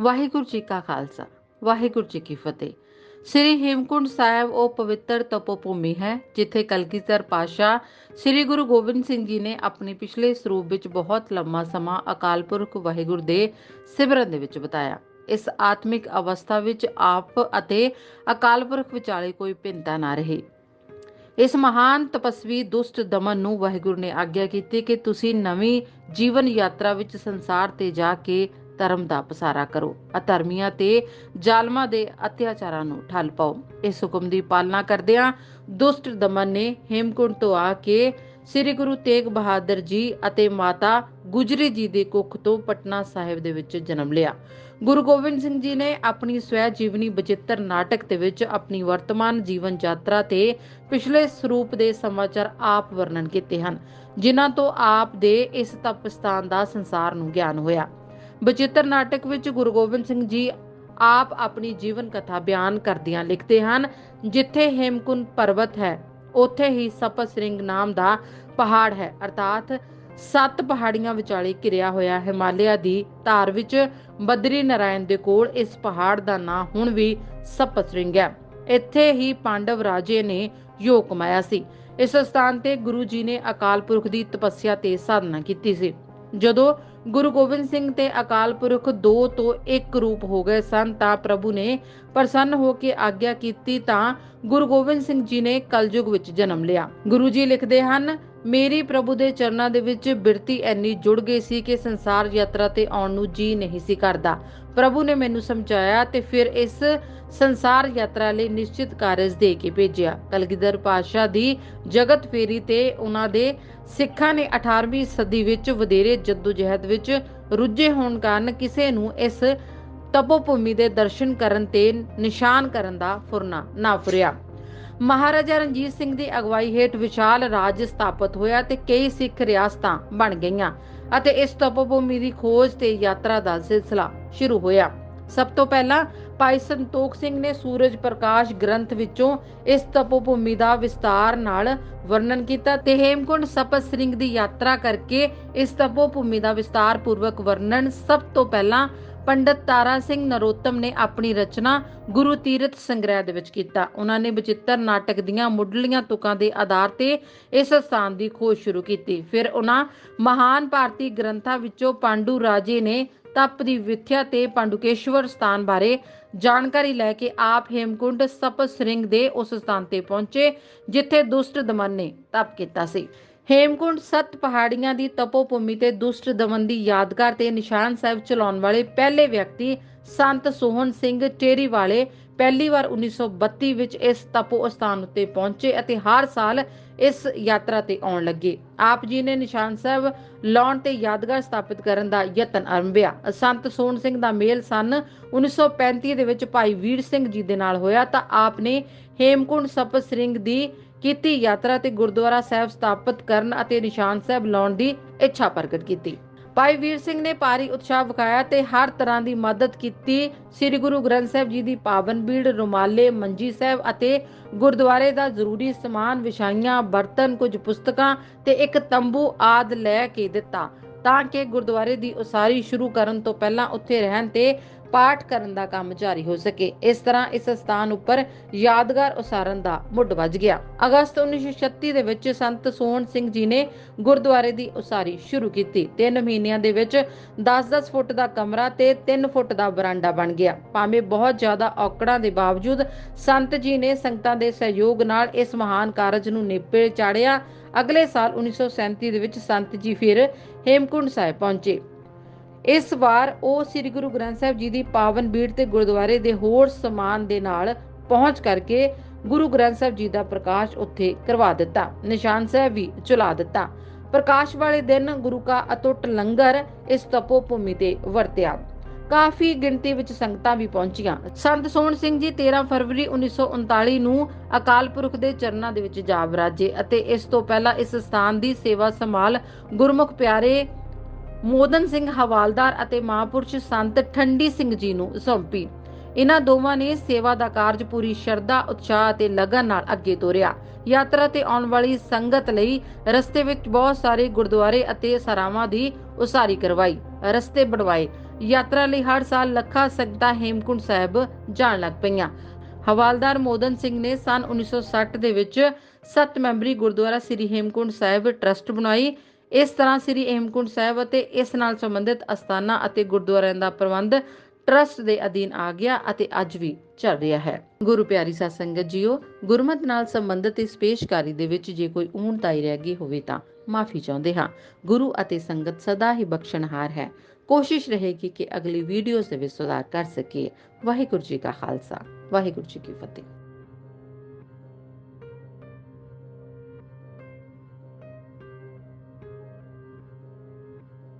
ਵਾਹਿਗੁਰੂ ਜੀ ਕਾ ਖਾਲਸਾ, ਵਾਹਿਗੁਰੂ ਜੀ ਕੀ ਫਤਿਹ। ਸ੍ਰੀ ਹੇਮਕੁੰਟ ਸਾਹਿਬ ਉਹ ਪਵਿੱਤਰ ਤਪੋਭੂਮੀ ਹੈ, ਜਿੱਥੇ ਕਲਗੀਧਰ ਪਾਸ਼ਾ ਸ੍ਰੀ ਗੁਰੂ ਗੋਬਿੰਦ ਸਿੰਘ ਜੀ ਨੇ ਆਪਣੇ ਪਿਛਲੇ ਸਰੂਪ ਵਿੱਚ ਬਹੁਤ ਲੰਮਾ ਸਮਾਂ ਅਕਾਲ ਪੁਰਖ ਵਾਹਿਗੁਰੂ ਦੇ ਸਿਮਰਨ ਦੇ ਵਿੱਚ ਬਿਤਾਇਆ। ਇਸ ਆਤਮਿਕ ਅਵਸਥਾ ਵਿੱਚ ਆਪ ਅਤੇ ਅਕਾਲ ਪੁਰਖ ਵਿਚਾਲੇ ਕੋਈ ਭਿੰਨਤਾ ਨਾ ਰਹੀ। ਇਸ ਮਹਾਨ ਤਪਸਵੀ ਦੁਸ਼ਟ ਦਮਨ ਨੂੰ ਵਾਹਿਗੁਰੂ ਨੇ ਆਗਿਆ ਕੀਤੀ ਕਿ ਤੁਸੀਂ ਨਵੀਂ ਜੀਵਨ ਯਾਤਰਾ ਵਿੱਚ ਸੰਸਾਰ ਤੇ ਜਾ ਕੇ ਧਰਮ ਦਾ ਪਸਾਰਾ ਕਰੋ ਅਧਰਮੀਆਂ ਤੇ ਜ਼ਾਲਮਾਂ ਦੇ ਅਤਿਆਚਾਰਾਂ ਨੂੰ ਠੱਲ ਪਾਓ। ਇਸ ਹੁਕਮ ਦੀ ਪਾਲਣਾ ਕਰਦਿਆਂ ਦੁਸ਼ਟ ਦਮਨ ਨੇ ਹੇਮਕੁੰਟ ਤੋਂ ਆ ਕੇ ਸ੍ਰੀ ਗੁਰੂ ਤੇਗ ਬਹਾਦਰ ਜੀ ਅਤੇ ਮਾਤਾ ਗੁਜਰੀ ਜੀ ਦੇ ਕੁੱਖ ਤੋਂ ਪਟਨਾ ਸਾਹਿਬ ਦੇ ਵਿੱਚ ਜਨਮ ਲਿਆ। ਗੁਰੂ ਗੋਬਿੰਦ ਸਿੰਘ ਜੀ ਨੇ ਆਪਣੀ ਸਵੈ ਜੀਵਨੀ ਬਚਿੱਤਰ ਨਾਟਕ ਦੇ ਵਿੱਚ ਆਪਣੀ ਵਰਤਮਾਨ ਜੀਵਨ ਯਾਤਰਾ ਤੇ ਪਿਛਲੇ ਸਰੂਪ ਦੇ ਸਮਾਚਾਰ ਆਪ ਵਰਣਨ ਕੀਤੇ ਹਨ, ਜਿਨ੍ਹਾਂ ਤੋਂ ਆਪ ਦੇ ਇਸ ਤਪਸਥਾਨ ਦਾ ਸੰਸਾਰ ਨੂੰ ਗਿਆਨ ਹੋਇਆ। ਬਚਿੱਤਰ ਨਾਟਕ ਵਿੱਚ ਗੁਰੂ ਗੋਬਿੰਦ ਸਿੰਘ ਜੀ ਆਪ ਆਪਣੀ ਜੀਵਨ ਕਥਾ ਬਿਆਨ ਕਰਦਿਆਂ ਲਿਖਦੇ ਹਨ, ਜਿੱਥੇ ਹੇਮਕੁੰਟ ਪਰਬਤ ਹੈ, ਉੱਥੇ ਹੀ ਸਪਸਰਿੰਗ ਨਾਮ ਦਾ ਪਹਾੜ ਹੈ, ਅਰਥਾਤ ਸੱਤ ਪਹਾੜੀਆਂ ਵਿਚਾਲੇ ਘਿਰਿਆ ਹੋਇਆ ਹਿਮਾਲਿਆ ਦੀ ਧਾਰ ਵਿੱਚ ਬਦਰੀ ਨਾਰਾਇਣ ਦੇ ਕੋਲ ਇਸ ਪਹਾੜ ਦਾ ਨਾਂ ਹੁਣ ਵੀ ਸਪਸਰਿੰਗ ਹੈ। ਇੱਥੇ ਹੀ ਪਾਂਡਵ ਰਾਜੇ ਨੇ ਯੋਗ ਕਮਾਇਆ ਸੀ। ਇਸ ਸਥਾਨ ਤੇ ਗੁਰੂ ਜੀ ਨੇ ਅਕਾਲ ਪੁਰਖ ਦੀ ਤਪੱਸਿਆ ਤੇ ਸਾਧਨਾ ਕੀਤੀ ਸੀ। ਜਦੋਂ ਗੁਰੂ ਗੋਬਿੰਦ ਸਿੰਘ ਤੇ ਅਕਾਲ ਪੁਰਖ ਦੋ ਤੋਂ ਇੱਕ ਰੂਪ ਹੋ ਗਏ ਸਨ, ਤਾਂ ਪ੍ਰਭੂ ਨੇ ਪ੍ਰਸੰਨ ਹੋ ਕੇ ਆਗਿਆ ਕੀਤੀ ਤਾਂ ਗੁਰੂ ਗੋਬਿੰਦ ਸਿੰਘ ਜੀ ਨੇ ਕਲਯੁਗ ਵਿੱਚ ਜਨਮ ਲਿਆ। ਗੁਰੂ ਜੀ ਲਿਖਦੇ ਹਨ ਮੇਰੀ ਪ੍ਰਭੂ ਦੇ ਚਰਨਾਂ ਦੇ ਵਿੱਚ ਬਿਰਤੀ ਐਨੀ ਜੁੜ ਗਈ ਸੀ ਕਿ ਸੰਸਾਰ ਯਾਤਰਾ ਤੇ ਆਉਣ ਨੂੰ ਜੀ ਨਹੀਂ ਸੀ ਕਰਦਾ। ਪ੍ਰਭੂ ਨੇ ਮੈਨੂੰ ਸਮਝਾਇਆ ਤੇ ਫਿਰ ਇਸ ਸੰਸਾਰ ਯਾਤਰਾ ਲਈ ਨਿਸ਼ਚਿਤ ਕਾਰਜ ਦੇ ਕੇ ਭੇਜਿਆ। ਕਲਗੀਧਰ ਪਾਤਸ਼ਾਹ ਦੀ ਜਗਤ ਫੇਰੀ ਤੇ ਉਹਨਾਂ ਦੇ ਸਿੱਖਾਂ ਨੇ 18ਵੀਂ ਸਦੀ ਵਿੱਚ ਵਧੇਰੇ ਜਦੋਜਹਿਦ ਵਿੱਚ ਰੁੱਝੇ ਹੋਣ ਕਾਰਨ ਕਿਸੇ ਨੂੰ ਇਸ ਤਪੋ ਭੂਮੀ ਦੇ ਦਰਸ਼ਨ ਕਰਨ ਤੇ ਨਿਸ਼ਾਨ ਕਰਨ ਦਾ ਫੁਰਨਾ ਨਾ ਫੁਰਿਆ। ਮਹਾਰਾਜਾ ਰਣਜੀਤ ਸਿੰਘ ਦੀ ਅਗਵਾਈ ਹੇਠ ਵਿਸ਼ਾਲ ਰਾਜ ਸਥਾਪਿਤ ਹੋਇਆ ਤੇ ਕਈ ਸਿੱਖ ਰਿਆਸਤਾਂ ਬਣ ਗਈਆਂ ਅਤੇ ਇਸ ਤਪੋਭੂਮੀ ਦੀ ਖੋਜ ਤੇ ਯਾਤਰਾ ਦਾ ਸਿਲਸਿਲਾ ਸ਼ੁਰੂ ਹੋਇਆ। ਸਭ ਤੋਂ ਪਹਿਲਾਂ ਭਾਈ ਸੰਤੋਖ ਸਿੰਘ ਨੇ ਸੂਰਜ ਪ੍ਰਕਾਸ਼ ਗ੍ਰੰਥ ਵਿੱਚੋਂ ਇਸ ਤਪੋਭੂਮੀ ਦਾ ਵਿਸਤਾਰ ਨਾਲ ਵਰਣਨ ਕੀਤਾ ਤੇ ਹੇਮਕੁੰਡ ਸਪਤ ਸਿੰਘ ਦੀ ਯਾਤਰਾ ਕਰਕੇ ਇਸ ਤਪੋਭੂਮੀ ਦਾ ਵਿਸਤਾਰ ਪੂਰਵਕ ਵਰਣਨ ਸਭ ਤੋਂ ਪਹਿਲਾਂ ਪੰਡਤ ਤਾਰਾ ਸਿੰਘ ਨਰੋਤਮ ਨੇ ਆਪਣੀ ਰਚਨਾ ਗੁਰੂ ਤੀਰਥ ਸੰਗ੍ਰਹਿ ਦੇ ਵਿੱਚ ਕੀਤਾ। ਉਹਨਾਂ ਨੇ ਬਚਿੱਤਰ ਨਾਟਕ ਦੀਆਂ ਮੁੱਢਲੀਆਂ ਤੁਕਾਂ ਦੇ ਆਧਾਰ ਤੇ ਇਸ ਸਥਾਨ ਦੀ ਖੋਜ ਸ਼ੁਰੂ ਕੀਤੀ। ਫਿਰ ਉਹਨਾਂ ਮਹਾਨ ਭਾਰਤੀ ਗ੍ਰੰਥਾਂ ਵਿੱਚੋਂ ਪਾਂਡੂ ਰਾਜੇ ਨੇ ਤਪ ਦੀ ਵਿਥਿਆ ਤੇ ਪਾਂਡੁਕੇਸ਼ਵਰ ਸਥਾਨ ਬਾਰੇ ਜਾਣਕਾਰੀ ਲੈ ਕੇ ਆਪ ਹੇਮਕੁੰਡ ਸਪਤ ਸਿੰਘ ਦੇ ਉਸ ਸਥਾਨ ਤੇ ਪਹੁੰਚੇ, ਜਿੱਥੇ ਦੁਸ਼ਟ ਦਮਨ ਨੇ ਤਪ ਕੀਤਾ ਸੀ। ਹੇਮਕੁੰਡ ਸੱਤ ਪਹਾੜੀਆਂ ਦੀ ਤਪੋਭੂਮੀ ਤੇ ਦੁਸ਼ਟ ਦਮਨ ਦੀ ਯਾਦਗਾਰ ਤੇ ਨਿਸ਼ਾਨ ਸਾਹਿਬ ਚਲਾਉਣ ਵਾਲੇ ਪਹਿਲੇ ਵਿਅਕਤੀ ਸੰਤ ਸੋਹਣ ਸਿੰਘ ਟੇਰੀ ਵਾਲੇ ਪਹਿਲੀ ਵਾਰ 1932 ਵਿੱਚ ਇਸ ਤਪੋ ਸਥਾਨ ਉੱਤੇ ਪਹੁੰਚੇ ਅਤੇ ਹਰ ਸਾਲ ਇਸ ਯਾਤਰਾ ਤੇ ਆਉਣ ਲੱਗੇ। ਆਪ ਜੀ ਨੇ ਨਿਸ਼ਾਨ ਸਾਹਿਬ ਲਾਉਣ ਤੇ ਯਾਦਗਾਰ ਸਥਾਪਿਤ ਕਰਨ ਦਾ ਯਤਨ ਆਰੰਭਿਆ। ਸੰਤ ਸੋਹਣ ਸਿੰਘ ਦਾ ਮੇਲ ਸਨ 1935 ਦੇ ਵਿੱਚ ਭਾਈ ਵੀਰ ਸਿੰਘ ਜੀ ਦੇ ਨਾਲ ਹੋਇਆ ਤਾਂ ਆਪ ਨੇ ਹੇਮਕੁੰਡ ਸਪਤ ਸਿੰਘ ਦੀ ਕੀਤੀ ਯਾਤਰਾ ਤੇ ਗੁਰਦੁਆਰਾ ਸਾਹਿਬ ਸਥਾਪਿਤ ਕਰਨ ਅਤੇ ਨਿਸ਼ਾਨ ਸਾਹਿਬ ਲਾਉਣ ਦੀ ਇੱਛਾ ਪ੍ਰਗਟ ਕੀਤੀ। ਭਾਈ ਵੀਰ ਸਿੰਘ ਨੇ ਭਾਰੀ ਉਤਸ਼ਾਹ ਵਿਖਾਇਆ ਤੇ ਹਰ ਤਰ੍ਹਾਂ ਦੀ ਮਦਦ ਕੀਤੀ। ਸ੍ਰੀ ਗੁਰੂ ਗ੍ਰੰਥ ਸਾਹਿਬ ਜੀ ਦੀ ਪਾਵਨ ਬੀੜ, ਰੁਮਾਲੇ, ਮੰਜੀ ਸਾਹਿਬ ਅਤੇ ਗੁਰਦੁਆਰੇ ਦਾ ਜ਼ਰੂਰੀ ਸਮਾਨ, ਵਿਛਾਈਆਂ, ਬਰਤਨ, ਕੁਝ ਪੁਸਤਕਾਂ ਤੇ ਇੱਕ ਤੰਬੂ ਆਦ ਲੈ ਕੇ ਦਿੱਤਾ, ਤਾਂ ਕਿ ਗੁਰਦੁਆਰੇ ਦੀ ਉਸਾਰੀ ਸ਼ੁਰੂ ਕਰਨ ਤੋਂ ਪਹਿਲਾਂ ਉੱਥੇ ਰਹਿਣ ਤੇ ਪਾਠ ਕਰਨ ਦਾ ਕੰਮ ਜਾਰੀ ਹੋ ਸਕੇ। ਇਸ ਤਰ੍ਹਾਂ ਇਸ ਸਥਾਨ ਉੱਪਰ ਯਾਦਗਾਰ ਉਸਾਰਨ ਦਾ ਮੁੱਢ ਵੱਜ ਗਿਆ। ਅਗਸਤ 1936 ਦੇ ਵਿੱਚ ਸੰਤ ਸੋਹਣ ਸਿੰਘ ਜੀ ਨੇ ਗੁਰਦੁਆਰੇ ਦੀ ਉਸਾਰੀ ਸ਼ੁਰੂ ਕੀਤੀ। 3 ਮਹੀਨਿਆਂ ਦੇ ਵਿੱਚ 10-10 ਫੁੱਟ ਦਾ ਕਮਰਾ ਤੇ 3 ਫੁੱਟ ਦਾ ਬਰਾਂਡਾ ਬਣ ਗਿਆ। ਭਾਵੇਂ ਬਹੁਤ ਜ਼ਿਆਦਾ ਔਕੜਾਂ ਦੇ ਬਾਵਜੂਦ ਸੰਤ ਜੀ ਨੇ ਸੰਗਤਾਂ ਦੇ ਸਹਿਯੋਗ ਨਾਲ ਇਸ ਮਹਾਨ ਕਾਰਜ ਨੂੰ ਨੇਪੇ ਚਾੜਿਆ। ਅਗਲੇ ਸਾਲ 1937 ਦੇ ਵਿੱਚ ਸੰਤ ਜੀ ਫਿਰ ਹੇਮਕੁੰਡ ਸਾਹਿਬ ਪਹੁੰਚੇ। ਇਸ ਵਾਰ ਉਹ ਸ੍ਰੀ ਗੁਰੂ ਗ੍ਰੰਥ ਸਾਹਿਬ ਜੀ ਦੀ ਪਾਵਨ ਬੀੜ ਤੇ ਗੁਰਦੁਆਰੇ ਦੇ ਹੋਰ ਸਮਾਨ ਦੇ ਨਾਲ ਪਹੁੰਚ ਕਰਕੇ ਗੁਰੂ ਗ੍ਰੰਥ ਸਾਹਿਬ ਜੀ ਦਾ ਪ੍ਰਕਾਸ਼ ਉੱਥੇ ਕਰਵਾ ਦਿੱਤਾ। ਨਿਸ਼ਾਨ ਸਾਹਿਬ ਵੀ ਚੁਲਾ ਦਿੱਤਾ। ਪ੍ਰਕਾਸ਼ ਵਾਲੇ ਦਿਨ ਗੁਰੂ ਕਾ ਅਟੁੱਟ ਲੰਗਰ ਇਸ ਤਪੋ ਭੂਮੀ ਤੇ ਵਰਤਿਆ। ਕਾਫੀ ਗਿਣਤੀ ਵਿੱਚ ਸੰਗਤਾਂ ਵੀ ਪਹੁੰਚੀਆਂ। ਸੰਤ ਸੋਹਣ ਸਿੰਘ ਜੀ 13 ਫਰਵਰੀ 1939 ਨੂੰ ਅਕਾਲ ਪੁਰਖ ਦੇ ਚਰਨਾਂ ਦੇ ਵਿੱਚ ਜਾ ਵਿਰਾਜੇ ਅਤੇ ਇਸ ਤੋਂ ਪਹਿਲਾਂ ਇਸ ਸਥਾਨ ਦੀ ਸੇਵਾ ਸੰਭਾਲ ਗੁਰਮੁਖ ਪਿਆਰੇ ਮੋਦਨ ਸਿੰਘ ਹਵਾਲਦਾਰ ਅਤੇ ਮਹਾਂਪੁਰਸ਼ ਸੰਤ ਠੰਡੀ ਸਿੰਘ ਜੀ ਨੂੰ ਸੌਂਪੀ। ਇਹਨਾਂ ਦੋਵਾਂ ਨੇ ਸੇਵਾ ਦਾ ਕਾਰਜ ਪੂਰੀ ਸ਼ਰਧਾ, ਉਤਸ਼ਾਹ ਅਤੇ ਲਗਨ ਨਾਲ ਅੱਗੇ ਤੋਰਿਆ। ਯਾਤਰਾ ਤੇ ਆਉਣ ਵਾਲੀ ਸੰਗਤ ਲਈ ਰਸਤੇ ਵਿੱਚ ਬਹੁਤ ਸਾਰੇ ਗੁਰਦੁਆਰੇ ਅਤੇ ਸਰਾਵਾਂ ਦੀ ਉਸਾਰੀ ਕਰਵਾਈ, ਰਸਤੇ ਬਣਵਾਏ। ਯਾਤਰਾ ਲਈ ਹਰ ਸਾਲ ਲੱਖਾਂ ਸੰਗਤਾਂ ਹੇਮਕੁੰਟ ਸਾਹਿਬ ਜਾਣ ਲੱਗ ਪਈਆਂ। ਹਵਾਲਦਾਰ ਮੋਦਨ ਸਿੰਘ ਨੇ ਸਨ 1960 ਦੇ ਵਿੱਚ ਸੱਤ ਮੈਂਬਰੀ ਗੁਰਦੁਆਰਾ ਸ੍ਰੀ ਹੇਮਕੁੰਟ ਸਾਹਿਬ ਟਰਸਟ ਬਣਾਈ ਇਸ ਤਰ੍ਹਾਂ ਸ੍ਰੀ ਹੇਮਕੁੰਟ ਸਾਹਿਬ ਅਤੇ ਇਸ ਨਾਲ ਸੰਬੰਧਿਤ ਅਸਥਾਨਾਂ ਅਤੇ ਗੁਰਦੁਆਰਿਆਂ ਦਾ ਪ੍ਰਬੰਧ ਟਰਸਟ ਦੇ ਅਧੀਨ ਆ ਗਿਆ ਅਤੇ ਅੱਜ ਵੀ ਚੱਲ ਰਿਹਾ ਹੈ। ਗੁਰੂ ਪਿਆਰੀ ਸਾਧ ਸੰਗਤ ਜੀਓ, ਗੁਰਮਤ ਨਾਲ ਸੰਬੰਧਿਤ ਇਸ ਪੇਸ਼ਕਾਰੀ ਦੇ ਵਿੱਚ ਜੇ ਕੋਈ ਊਣਤਾਈ ਰਹਿ ਗਈ ਹੋਵੇ ਤਾਂ ਮਾਫੀ ਚਾਹੁੰਦੇ ਹਾਂ। ਗੁਰੂ ਅਤੇ ਸੰਗਤ ਸਦਾ ਹੀ ਬਖਸ਼ਣਹਾਰ ਹੈ। ਕੋਸ਼ਿਸ਼ ਰਹੇਗੀ ਕਿ ਅਗਲੀ ਵੀਡੀਓਜ਼ ਦੇ ਵਿੱਚ ਸੁਧਾਰ ਕਰ ਸਕੀਏ। ਵਾਹਿਗੁਰੂ ਜੀ ਕਾ ਖਾਲਸਾ, ਵਾਹਿਗੁਰੂ ਜੀ ਕੀ ਫਤਿਹ।